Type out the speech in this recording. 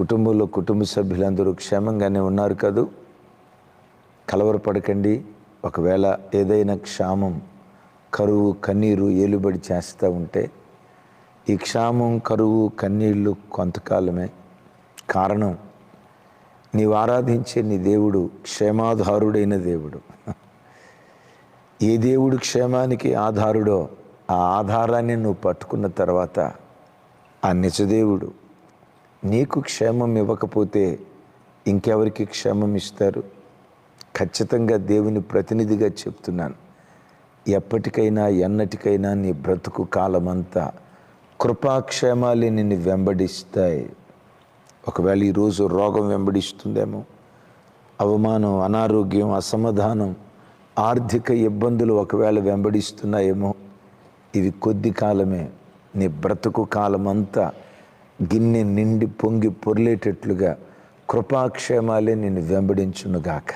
కుటుంబంలో కుటుంబ సభ్యులందరూ క్షేమంగానే ఉన్నారు కదూ? కలవరపడకండి. ఒకవేళ ఏదైనా క్షామం కరువు కన్నీరు ఏలుబడి చేస్తూ ఉంటే ఈ క్షామం కరువు కన్నీళ్ళు కొంతకాలమే. కారణం నీవు ఆరాధించే నీ దేవుడు క్షేమాధారుడైన దేవుడు. ఏ దేవుడు క్షేమానికి ఆధారుడో ఆ ఆధారాన్ని నువ్వు పట్టుకున్న తర్వాత ఆ నిజదేవుడు నీకు క్షేమం ఇవ్వకపోతే ఇంకెవరికి క్షేమం ఇస్తారు? ఖచ్చితంగా దేవుని ప్రతినిధిగా చెప్తున్నాను. ఎప్పటికైనా ఎన్నటికైనా నీ బ్రతుకు కాలమంతా కృపాక్షేమాలే నిన్ను వెంబడిస్తాయి. ఒకవేళ ఈరోజు రోగం వెంబడిస్తుందేమో అవమానం అనారోగ్యం అసమాధానం ఆర్థిక ఇబ్బందులు ఒకవేళ వెంబడిస్తున్నాయేమో ఇవి కొద్ది కాలమే. నీ బ్రతుకు కాలమంతా గిన్నె నిండి పొంగి పొర్లేటట్లుగా కృపాక్షేమాలే నిన్ను వెంబడించునుగాక.